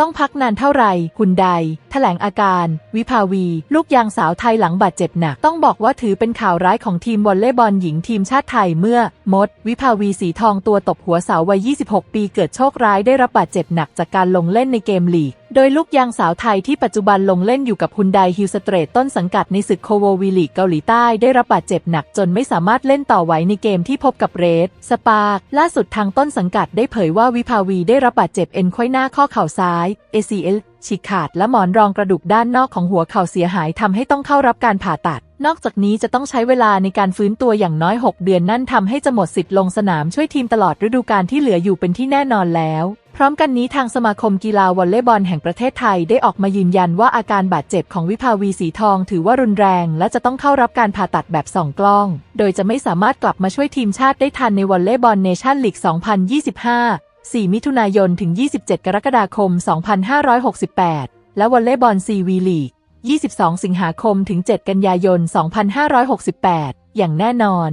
ต้องพักนานเท่าไหร่คุณใด แถลงอาการ วิภาวี ลูกยางสาวไทยหลังบาดเจ็บหนัก ต้องบอกว่าถือเป็นข่าวร้ายของทีมวอลเลย์บอลหญิงทีมชาติไทยเมื่อ มด วิภาวีสีทองตัวตบหัวสาววัย 26 ปีเกิดโชคร้ายได้รับบาดเจ็บหนักจากการลงเล่นในเกมลีกโดยลูกยางสาวไทยที่ปัจจุบันลงเล่นอยู่กับฮุนไดฮิลสเตรตต้นสังกัดในศึกโคโววีลีกเกาหลีใต้ได้รับบาดเจ็บหนักจนไม่สามารถเล่นต่อไหวในเกมที่พบกับเรดสปาร์ล่าสุดทางต้นสังกัดได้เผยว่าวิภาวีได้รับบาดเจ็บเอ็นไขว้หน้าข้อเข่าซ้าย ACL ฉีกขาดและหมอนรองกระดูกด้านนอกของหัวเข่าเสียหายทำให้ต้องเข้ารับการผ่าตัด นอกจากนี้จะต้องใช้เวลาในการฟื้นตัวอย่างน้อย 6 เดือนนั่นทำให้จะหมดสิทธิ์ลงสนามช่วยทีมตลอดฤดูกาลที่เหลืออยู่เป็นที่แน่นอนแล้ว พร้อมกันนี้ทางสมาคมกีฬาวอลเลย์บอลแห่งประเทศไทยได้ออกมายืนยันว่าอาการบาดเจ็บของวิภาวีสีทองถือว่ารุนแรง และจะต้องเข้ารับการผ่าตัดแบบส่องกล้อง โดยจะไม่สามารถกลับมาช่วยทีมชาติได้ทันในวอลเลย์บอลเนชั่นลีก 2025 4 มิถุนายน ถึง 27 กรกฎาคม 2568 และวอลเลย์บอลซีวีลีก 22 สิงหาคมถึง 7 กันยายน 2568 อย่างแน่นอน